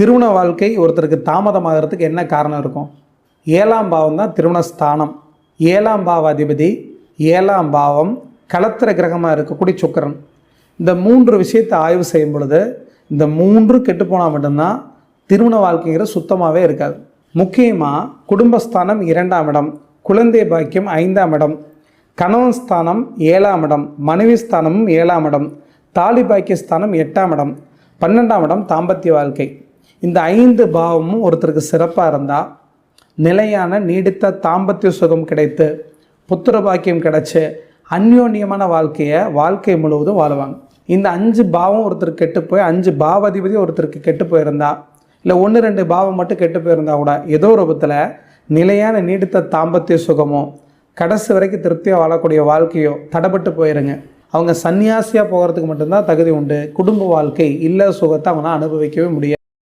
திருமண வாழ்க்கை ஒருத்தருக்கு தாமதமாகிறதுக்கு என்ன காரணம் இருக்கும்? ஏழாம் பாவம் தான் திருமண ஸ்தானம் ஏழாம் பாவ அதிபதி ஏழாம் பாவம் களத்திர கிரகமாக இருக்கக்கூடிய சுக்கரன். இந்த மூன்று விஷயத்தை ஆய்வு செய்யும் பொழுது இந்த மூன்று கெட்டுப்போனால் மட்டும்தான் திருமண வாழ்க்கைங்கிறது சுத்தமாகவே இருக்காது. முக்கியமாக குடும்பஸ்தானம் இரண்டாம் இடம் குழந்தை பாக்கியம் ஐந்தாம் இடம் கணவன் ஸ்தானம் ஏழாம் இடம் மனைவி ஸ்தானமும் ஏழாம் இடம் தாலி பாக்கிய ஸ்தானம் எட்டாம் இடம் பன்னெண்டாம் இடம் தாம்பத்திய வாழ்க்கை. இந்த ஐந்து பாவமும் ஒருத்தருக்கு சிறப்பாக இருந்தால் நிலையான நீடித்த தாம்பத்திய சுகம் கிடைத்து புத்திர பாக்கியம் கிடைச்சு அந்யோன்யமான வாழ்க்கையை வாழ்க்கை முழுவதும் வாழுவாங்க. இந்த அஞ்சு பாவம் ஒருத்தருக்கு கெட்டு போய் அஞ்சு பாவாதிபதி ஒருத்தருக்கு கெட்டு போயிருந்தா இல்லை ஒன்று ரெண்டு பாவம் மட்டும் கெட்டு போயிருந்தா கூட ஏதோ ஒரு நிலையான நீடித்த தாம்பத்திய சுகமோ கடைசி வரைக்கும் திருப்தியாக வாழக்கூடிய வாழ்க்கையோ தடைப்பட்டு போயிருங்க. அவங்க சன்னியாசியாக போகிறதுக்கு மட்டும்தான் தகுதி உண்டு. குடும்ப வாழ்க்கை இல்லை சுகத்தை அவங்களாம் அனுபவிக்கவே முடியாது.